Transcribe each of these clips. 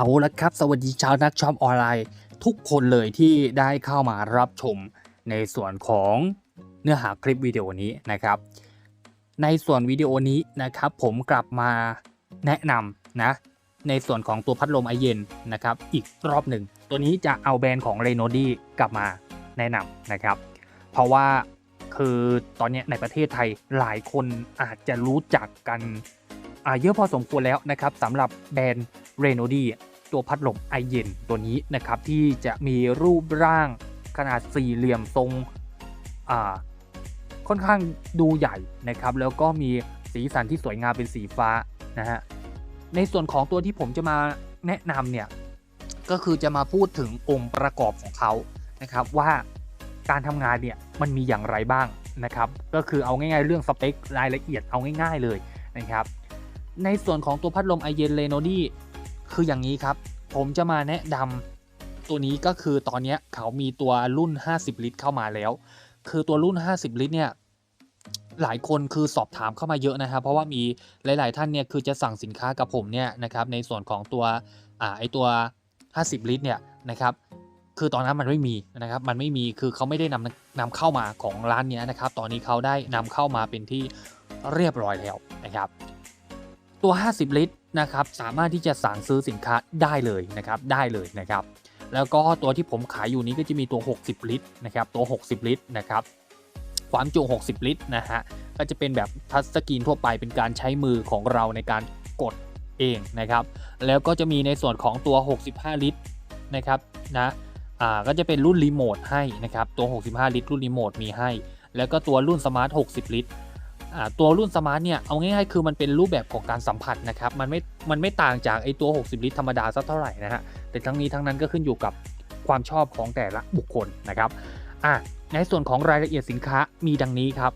เอาละครับ สวัสดีชาวนักช็อปออนไลน์ ทุกคนเลยที่ได้เข้ามารับชมในส่วนของเนื้อหาคลิปวิดีโอนี้นะครับ ในส่วนวิดีโอนี้นะครับผมกลับมาแนะนำนะในส่วนของตัวพัดลมไอเย็นนะครับอีกรอบหนึ่ง ตัวนี้จะเอาแบรนด์ของ r e n o d i กลับมาแนะนำนะครับ เพราะว่าคือตอนนี้ในประเทศไทยหลายคนอาจจะรู้จักกันเยอะพอสมควรแล้วนะครับสำหรับแบรนด์ r e n o d i ตัวพัดลมไอเย็นตัวนี้นะครับที่จะมีรูปร่างขนาดสี่เหลี่ยมทรงอ่าค่อนข้างดูใหญ่นะครับแล้วก็มีสีสันที่สวยงามเป็นสีฟ้านะฮะในส่วนของตัวที่ผมจะมาแนะนำเนี่ยก็คือจะมาพูดถึงองค์ประกอบของเขานะครับว่าการทำงานเนี่ยมันมีอย่างไรบ้างนะครับ ก็คือเอาง่ายๆเรื่องสเปครายละเอียดเอาง่ายๆเลยนะครับ ในส่วนของตัวพัดลมไอเย็นเลโนดี้ คืออย่างนี้ครับ ผมจะมาแนะนำตัวนี้ก็คือตอนนี้เขามีตัวรุ่น 50 ลิตรเข้ามาแล้ว คือตัวรุ่น 50 ลิตรเนี่ยหลายคนคือสอบถามเข้ามาเยอะนะครับ เพราะว่ามีหลาย ๆ ท่านเนี่ยคือจะสั่งสินค้ากับผมเนี่ยนะครับในส่วนของตัวอไอตัว 50 ลิตรเนี่ยนะครับคือตอนนั้นมันไม่มีนะครับมันไม่มีคือเขาไม่ได้นำนำเข้ามาของร้านเนี้ยนะครับ ตอนนี้เขาได้นำเข้ามาเป็นที่เรียบร้อยแล้วนะครับ ตัว 50 ลิตร นะครับสามารถที่จะสั่งซื้อสินค้าได้เลยนะครับได้เลยนะครับ แล้วก็ตัวที่ผมขายอยู่นี้ก็จะมีตัว 60 ลิตรนะครับตัว 60 ลิตรนะครับความจุ 60 ลิตรนะฮะก็จะเป็นแบบทัชสกรีนทั่วไปเป็นการใช้มือของเราในการกดเองนะครับ แล้วก็จะมีในส่วนของตัว 65 ลิตรนะครับนะอ่าก็จะเป็นรุ่นรีโมทให้นะครับตัว 65 ลิตรรุ่นรีโมทมีให้ แล้วก็ตัวรุ่นสมาร์ท 60 ลิตร ตัวรุ่นสมาร์ทเนี่ยเอาง่ายๆคือมันเป็นรูปแบบของการสัมผัสนะครับมันไม่มันไม่ต่างจากไอตัว 60 ลิตรธรรมดาสักเท่าไหร่นะฮะแต่ทั้งนี้ทั้งนั้นก็ขึ้นอยู่กับความชอบของแต่ละบุคคลนะครับอะในส่วนของรายละเอียดสินค้ามีดังนี้ครับ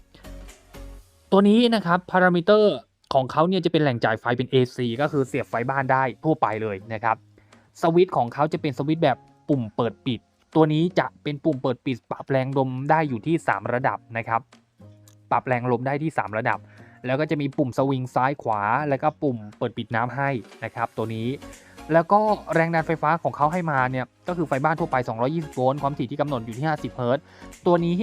ตัวนี้นะครับพารามิเตอร์ของเขาเนี่ยจะเป็นแหล่งจ่ายไฟเป็น AC ก็คือเสียบไฟบ้านได้ทั่วไปเลยนะครับสวิตช์ของเขาจะเป็นสวิตช์แบบปุ่มเปิดปิด ตัวนี้จะเป็นปุ่มเปิดปิดปรับแรงลมได้อยู่ที่ 3 ระดับนะครับ ปรับแรงลมได้ที่ 3 ระดับ แล้วก็จะมีปุ่มสวิงซ้ายขวา แล้วก็ปุ่มเปิดปิดน้ำให้นะครับตัวนี้ แล้วก็แรงดันไฟฟ้าของเขาให้มาเนี่ยก็คือไฟบ้านทั่วไป 220 โวลต์ความถี่ที่กำหนดอยู่ที่ 50 เฮิรตซ์ตัวนี้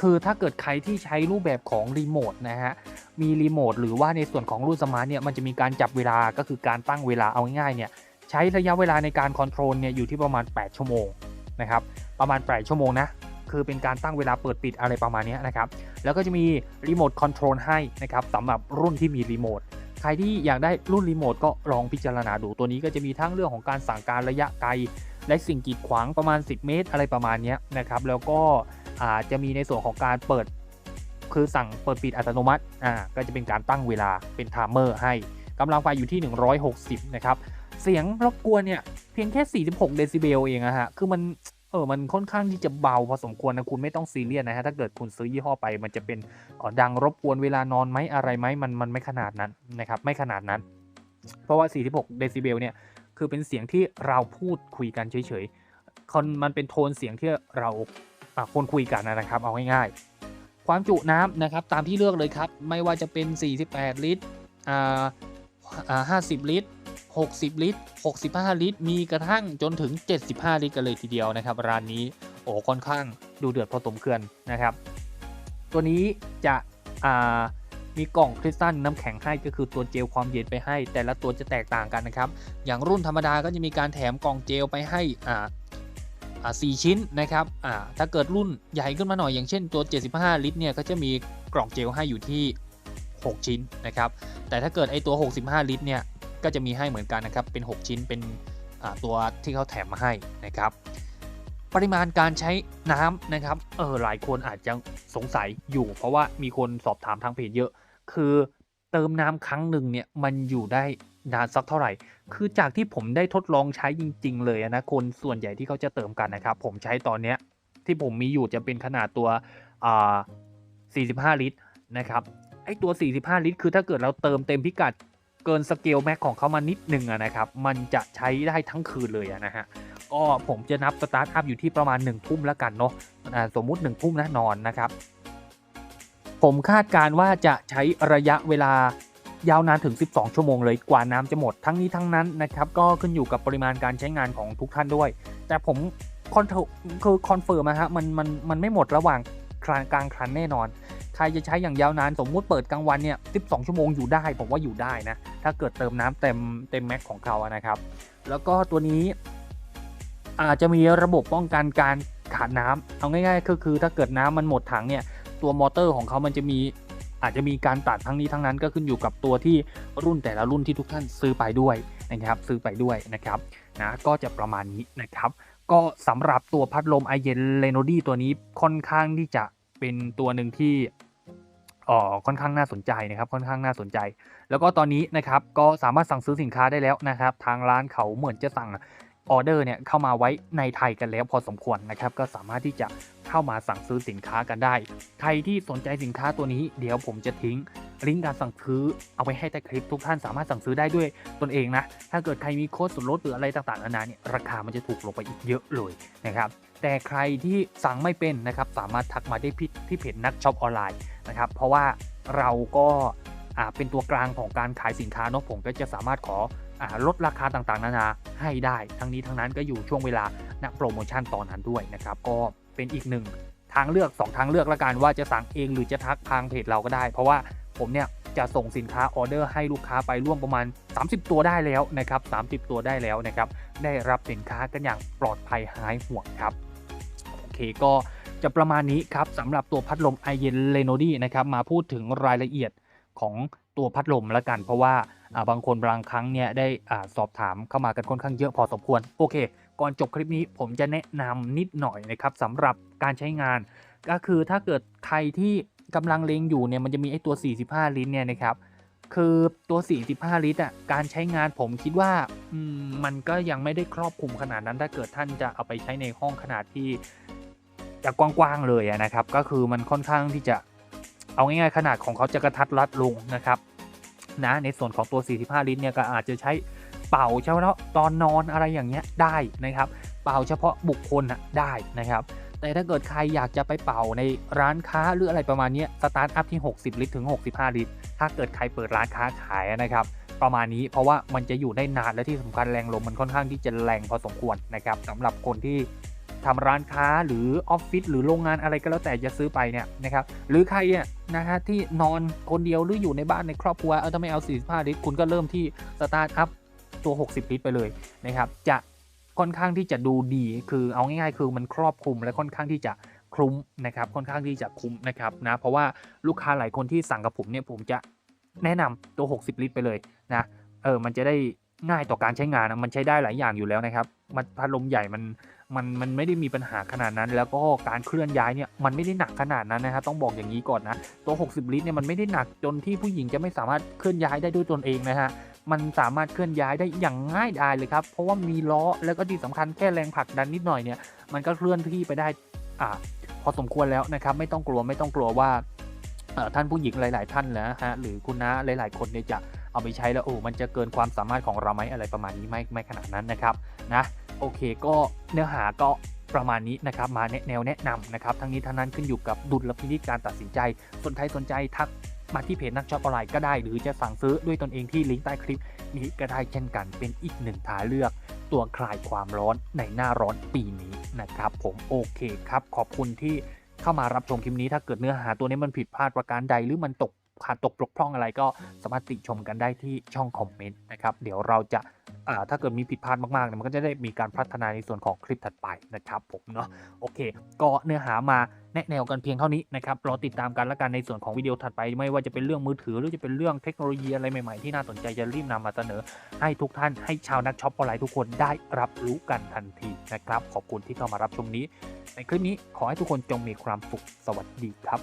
คือถ้าเกิดใครที่ใช้รูปแบบของรีโมทนะฮะ มีรีโมทหรือว่าในส่วนของรุ่นสมาร์ทเนี่ย มันจะมีการจับเวลา ก็คือการตั้งเวลาเอาง่ายๆเนี่ย ใช้ระยะเวลาในการคอนโทรลเนี่ยอยู่ที่ประมาณ 8 ชั่วโมงนะครับ ประมาณ 8 ชั่วโมงนะ คือเป็นการตั้งเวลาเปิดปิดอะไรประมาณนี้นะครับ แล้วก็จะมีรีโมทคอนโทรลให้นะครับสำหรับรุ่นที่มีรีโมทใครที่อยากได้รุ่นรีโมทก็ลองพิจารณาดูตัวนี้ก็จะมีทั้งเรื่องของการสั่งการระยะไกล และสิ่งกีดขวางประมาณ 10 เมตร อะไรประมาณนี้นะครับ แล้วก็จจะมีในส่วนของการเปิด คือสั่งเปิดปิดอัตโนมัติอ่าก็จะเป็นการตั้งเวลาเป็นไทม์เมอร์ให้กำลังไฟอยู่ที่ 160 นะครับ เสียงรบกวนเนี่ย เพียงแค่ 46 เดซิเบลเองอะฮะ คือมัน เออ มันค่อนข้างที่จะเบาพอสมควรนะ คุณไม่ต้องซีเรียสนะฮะ ถ้าเกิดคุณซื้อยี่ห้อไป มันจะเป็นออดังรบกวนเวลานอนไหมอะไรไหมมันมันไม่ขนาดนั้นนะครับ ไม่ขนาดนั้น เพราะว่า 46 เดซิเบลเนี่ย คือเป็นเสียงที่เราพูดคุยกันเฉยๆคนมันเป็นโทนเสียงที่เราคนคุยกันนะครับ เอาง่ายๆ ความจุน้ำนะครับ ตามที่เลือกเลยครับ ไม่ว่าจะเป็น 48 ลิตรอ่าอ่า50 ลิตร 60 ลิตร 65 ลิตร มีกระทั่งจนถึง 75 ลิตรกันเลยทีเดียวนะครับ ร้านนี้โอ้ค่อนข้างดูเดือดพอสมควรนะครับ ตัวนี้จะมีกล่องคริสตัลน้ำแข็งให้ก็คือตัวเจลความเย็นไปให้ แต่ละตัวจะแตกต่างกันนะครับ อย่างรุ่นธรรมดาก็จะมีการแถมกล่องเจลไปให้อ่าอ่ชิ้นนะครับอ่าถ้าเกิดรุ่นใหญ่ขึ้นมาหน่อยอย่างเช่นตัว 75 ลิตรเนี่ยก็จะมีกล่องเจลให้อยู่ที่ 6 ชิ้นนะครับ แต่ถ้าเกิดไอตัว 65 ลิตรเนี่ย ก็จะมีให้เหมือนกันนะครับ เป็น 6 ชิ้นเป็นตัวที่เขาแถมมาให้นะครับ ปริมาณการใช้น้ำนะครับ เออหลายคนอาจจะสงสัยอยู่ เพราะว่ามีคนสอบถามทางเพจเยอะ คือเติมน้ำครั้งหนึ่งเนี่ยมันอยู่ได้นานสักเท่าไหร่ คือจากที่ผมได้ทดลองใช้จริง ๆ เลยนะคนส่วนใหญ่ที่เขาจะเติมกันนะครับ ผมใช้ตอนเนี้ยที่ผมมีอยู่จะเป็นขนาดตัวอ่า45 ลิตรนะครับไอตัว 45 ลิตร คือถ้าเกิดเราเติมเต็มพิกัด เกินสเกลแม็กของเขามานิดหนึ่งนะครับ มันจะใช้ได้ทั้งคืนเลยนะฮะ ก็ผมจะนับสตาร์ทอัพอยู่ที่ประมาณ 1 ทุ่มแล้วกันเนาะสมมุติ 1 ทุ่มนะนอนนะครับ ผมคาดการว่าจะใช้ระยะเวลายาวนานถึง 12 ชั่วโมงเลยกว่าน้ำจะหมดทั้งนี้ทั้งนั้นนะครับ ก็ขึ้นอยู่กับปริมาณการใช้งานของทุกท่านด้วย แต่ผมคอนโทคือคอนเฟิร์มนะฮะมันมันมันไม่หมดระหว่างคลานกลางครันแน่นอน ใครจะใช้อย่างยาวนานสมมุติเปิดกลางวันเนี่ย 12 ชั่วโมงอยู่ได้ ผมว่าอยู่ได้นะ ถ้าเกิดเติมน้ำเต็มเต็มแม็กของเขานะครับ แล้วก็ตัวนี้อาจจะมีระบบป้องกันการขาดน้ำเอาง่ายๆก็คือถ้าเกิดน้ำมันหมดถังเนี่ย ตัวมอเตอร์ของเขามันจะมีอาจจะมีการตัดทั้งนี้ทั้งนั้นก็ขึ้นอยู่กับตัวที่รุ่นแต่ละรุ่นที่ทุกท่านซื้อไปด้วยนะครับ ซื้อไปด้วยนะครับนะก็จะประมาณนี้นะครับ ก็สำหรับตัวพัดลมไอเย็นเลโนดี้ตัวนี้ค่อนข้างที่จะเป็นตัวหนึ่งที่ เอ่อค่อนข้างน่าสนใจนะครับค่อนข้างน่าสนใจ แล้วก็ตอนนี้นะครับก็สามารถสั่งซื้อสินค้าได้แล้วนะครับ ทางร้านเขาเหมือนจะสั่งออเดอร์เนี่ยเข้ามาไว้ในไทยกันแล้วพอสมควรนะครับ ก็สามารถที่จะเข้ามาสั่งซื้อสินค้ากันได้ ใครที่สนใจสินค้าตัวนี้เดี๋ยวผมจะทิ้งลิงก์การสั่งซื้อเอาไว้ให้ใต้คลิปทุกท่านสามารถสั่งซื้อได้ด้วยตนเองนะ ถ้าเกิดใครมีโค้ดส่วนลดหรืออะไรต่างๆนานาเนี่ยราคามันจะถูกลงไปอีกเยอะเลยนะครับ แต่ใครที่สั่งไม่เป็นนะครับ สามารถทักมาได้ที่ที่เพจนักช็อปออนไลน์นะครับ เพราะว่าเราก็อ่าเป็นตัวกลางของการขายสินค้าเนอะผมก็จะสามารถขออลดราคาต่างๆ นานาให้ได้ ทั้งนี้ทั้งนั้นก็อยู่ช่วงเวลาณโปรโมชั่นตอนนั้นด้วยนะครับ ก็เป็นอีกหนึ่งทางเลือก 2 ทางเลือกละกันว่าจะสั่งเองหรือจะทักทางเพจเราก็ได้ เพราะว่าผมเนี่ยจะส่งสินค้าออเดอร์ให้ลูกค้าไปร่วมประมาณ 30 ตัวได้แล้วนะครับ 30 ตัวได้แล้วนะครับ ได้รับสินค้ากันอย่างปลอดภัยหายห่วงครับ เคก็จะประมาณนี้ครับสำหรับตัวพัดลมไอเย็นเลโนดี้นะครับมาพูดถึงรายละเอียดของตัวพัดลมละกัน เพราะว่าบางคนบางครั้งเนี่ยได้สอบถามเข้ามากันค่อนข้างเยอะพอสมควร โอเค ก่อนจบคลิปนี้ผมจะแนะนำนิดหน่อยนะครับสำหรับการใช้งาน ก็คือถ้าเกิดใครที่กำลังเลงอยู่เนี่ยมันจะมีไอตัว 45 ลิตรเนี่ยนะครับคือตัว 45 ลิตรอะ การใช้งานผมคิดว่ามมันก็ยังไม่ได้ครอบคลุมขนาดนั้น ถ้าเกิดท่านจะเอาไปใช้ในห้องขนาดที่ จะกว้างๆเลยนะครับ ก็คือมันค่อนข้างที่จะเอาง่ายๆขนาดของเขาจะกระทัดรัดลงนะครับนะในส่วนของตัว 45 ลิตรเนี่ยก็อาจจะใช้เป่าเฉพาะตอนนอนอะไรอย่างเงี้ยได้นะครับ เป่าเฉพาะบุคคลอะได้นะครับ แต่ถ้าเกิดใครอยากจะไปเป่าในร้านค้าหรืออะไรประมาณนี้สตาร์ทอัพที่ 60 ลิตรถึง 65 ลิตร ถ้าเกิดใครเปิดร้านค้าขายนะครับ ประมาณนี้เพราะว่ามันจะอยู่ได้นานและที่สำคัญแรงลมมันค่อนข้างที่จะแรงพอสมควรนะครับสำหรับคนที่ ทำร้านค้าหรือออฟฟิศหรือโรงงานอะไรก็แล้วแต่จะซื้อไปเนี่ยนะครับหรือใครเนี่ยนะฮะที่นอนคนเดียวหรืออยู่ในบ้านในครอบครัวเออถ้าไม่เอา 45 ลิตรคุณก็เริ่มที่สตาร์ทอัพตัว 60 ลิตรไปเลยนะครับจะค่อนข้างที่จะดูดีคือเอาง่ายๆ คือมันครอบคลุมและค่อนข้างที่จะคลุ้มนะครับค่อนข้างที่จะคุ้มนะครับนะเพราะว่าลูกค้าหลายคนที่สั่งกับผมเนี่ยผมจะแนะนำตัว 60 ลิตรไปเลยนะเออมันจะได้ ง่ายต่อการใช้งานนะมันใช้ได้หลายอย่างอยู่แล้วนะครับ มันพัดลมใหญ่มันมันมันไม่ได้มีปัญหาขนาดนั้น แล้วก็การเคลื่อนย้ายเนี่ยมันไม่ได้หนักขนาดนั้นนะครับต้องบอกอย่างนี้ก่อนนะตัว 60 ลิตรเนี่ยมันไม่ได้หนักจนที่ผู้หญิงจะไม่สามารถเคลื่อนย้ายได้ด้วยตนเองนะฮะมันสามารถเคลื่อนย้ายได้อย่างง่ายดายเลยครับ เพราะว่ามีล้อแล้วก็ที่สำคัญแค่แรงผลักดันนิดหน่อยเนี่ยมันก็เคลื่อนที่ไปได้อ่าพอสมควรแล้วนะครับ ไม่ต้องกลัวไม่ต้องกลัวว่าท่านผู้หญิงหลาย ๆ ท่านนะฮะหรือคุณน้าหลาย ๆ คนเนี่ยจะ เอาไปใช้แล้วโอ้มันจะเกินความสามารถของเราไหมอะไรประมาณนี้ไม่ไม่ขนาดนั้นนะครับนะโอเคก็เนื้อหาก็ประมาณนี้นะครับมาแนะแนวแนะนำนะครับทั้งนี้ทั้งนั้นขึ้นอยู่กับดุลพินิจการตัดสินใจส่วนใครสนใจทักมาที่เพจนักช็อปออนไลน์ก็ได้ หรือจะสั่งซื้อด้วยตนเองที่ลิงก์ใต้คลิปนี้ก็ได้เช่นกันเป็นอีกหนึ่งทางเลือก ตัวคลายความร้อนในหน้าร้อนปีนี้นะครับผมโอเคครับขอบคุณที่เข้ามารับชมคลิปนี้ถ้าเกิดเนื้อหาตัวนี้มันผิดพลาดประการใดหรือมันตก ขาดตกบกพร่องอะไรก็สามารถติชมกันได้ที่ช่องคอมเมนต์นะครับ เดี๋ยวเราจะอ่าถ้าเกิดมีผิดพลาดมากๆเนี่ยมันก็จะได้มีการพัฒนาในส่วนของคลิปถัดไปนะครับผมเนาะโอเค ก็เนื้อหามาแนะแนวกันเพียงเท่านี้นะครับรอติดตามกันแล้วกันในส่วนของวิดีโอถัดไป ไม่ว่าจะเป็นเรื่องมือถือหรือจะเป็นเรื่องเทคโนโลยีอะไรใหม่ๆที่น่าสนใจจะรีบนำมาเสนอ ให้ทุกท่านให้ชาวนักช็อปออนไลน์ทุกคนได้รับรู้กันทันทีนะครับขอบคุณที่เข้ามารับชมนี้ ในคลิปนี้ขอให้ทุกคนจงมีความสุขสวัสดีครับ